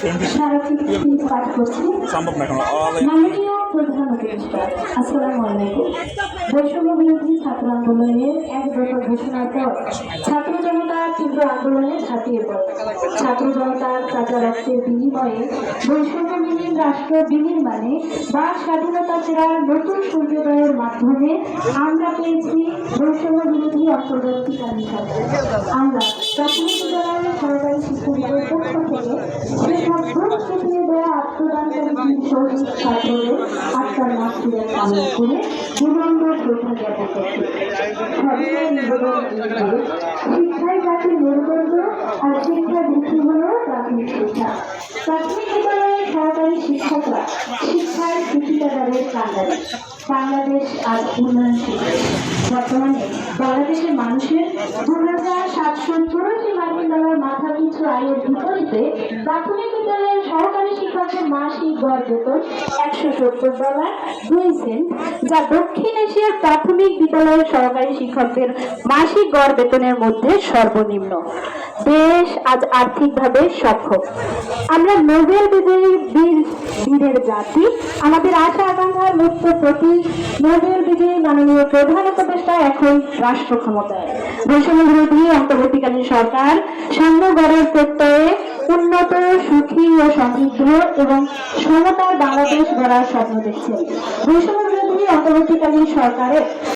Friend সম্ভব না প্রধান উপদেষ্টা আসসালামু আলাইকুম। বৈষম্য বিরোধী ছাত্র আন্দোলনের এক দফা ঘোষণার পর ছাত্র জনতা তীব্র আন্দোলনে ঝাঁপিয়ে পড়ে। ছাত্র জনতার কাঁচা রক্তের বিনিময়ে বৈষম্যবিহীন রাষ্ট্র বিনির্মাণে বা স্বাধীনতা ফেরার নতুন সূর্যোদয়ের মাধ্যমে আমরা পেয়েছি বৈষম্য বিরোধী আমরা প্রাথমিক বিদ্যালয়ের সরকারি শিক্ষকদের পক্ষ থেকে দেওয়া আত্মদানকারী ছাত্রদের আত্মার করে জাতির মেরুদণ্ড আর শিক্ষার ভিত্তি হল প্রাথমিক শিক্ষা। প্রাথমিক শিক্ষার বাংলাদেশ বাংলাদেশের মানুষের দু হাজার সাতশো চৌরাশি মার্কিন ডলার মাথা পিছু আয়ের বিপরীতে প্রাথমিক শিক্ষকের মাসিক গড় একশো সত্তর ডলার, দুই সেন্ট, যা দক্ষিণ এশিয়ার প্রাথমিক বিদ্যালয়ের সহকারী শিক্ষকদের মাসিক গড় বেতনের মধ্যে সর্বনিম্ন। দেশ আজ আর্থিকভাবে সক্ষম। আমরা নোবেল বীরের জাতি। আমাদের আশা আকাঙ্ক্ষার প্রতীক নোবেল বিজয়ী মাননীয় প্রধান উপদেষ্টা এখন রাষ্ট্র ক্ষমতায়। বৈষম্য বিরোধী অন্তর্বর্তীকালীন সরকার সাম্যগড়ের প্রত্যয়ে উন্নত সুখী ও সমৃদ্ধ এবং সমতার বাংলাদেশ গড়ার স্বপ্ন দেখছে। বৈষম্য বিরোধী অন্তর্বর্তীকালীন সরকারের